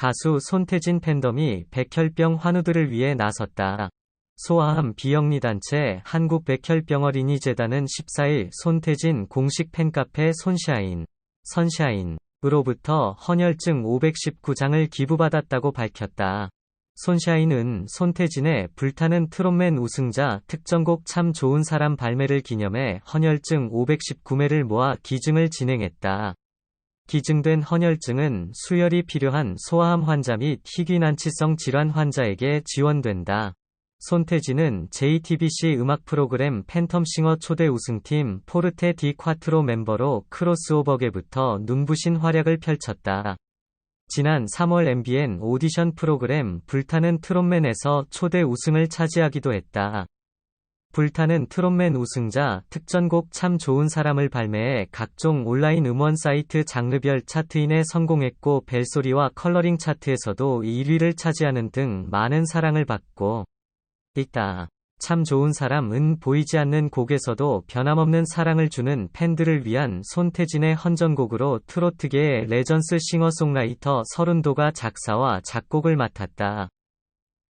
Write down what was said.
가수 손태진 팬덤이 백혈병 환우들을 위해 나섰다. 소아암 비영리단체 한국백혈병어린이재단은 14일 손태진 공식 팬카페 손샤인, 선샤인으로부터 헌혈증 519장을 기부받았다고 밝혔다. 손샤인은 손태진의 불타는 트롯맨 우승자 특전곡 참 좋은 사람 발매를 기념해 헌혈증 519매를 모아 기증을 진행했다. 기증된 헌혈증은 수혈이 필요한 소아암 환자 및 희귀난치성 질환 환자에게 지원된다. 손태진은 JTBC 음악 프로그램 팬텀싱어 초대 우승팀 포르테 디 콰트로 멤버로 크로스오버계부터 눈부신 활약을 펼쳤다. 지난 3월 MBN 오디션 프로그램 불타는 트롯맨에서 초대 우승을 차지하기도 했다. 불타는 트롯맨 우승자 특전곡 참 좋은 사람을 발매해 각종 온라인 음원 사이트 장르별 차트인에 성공했고 벨소리와 컬러링 차트에서도 1위를 차지하는 등 많은 사랑을 받고 있다. 참 좋은 사람은 보이지 않는 곡에서도 변함없는 사랑을 주는 팬들을 위한 손태진의 헌전곡으로 트로트계의 레전스 싱어송라이터 서른도가 작사와 작곡을 맡았다.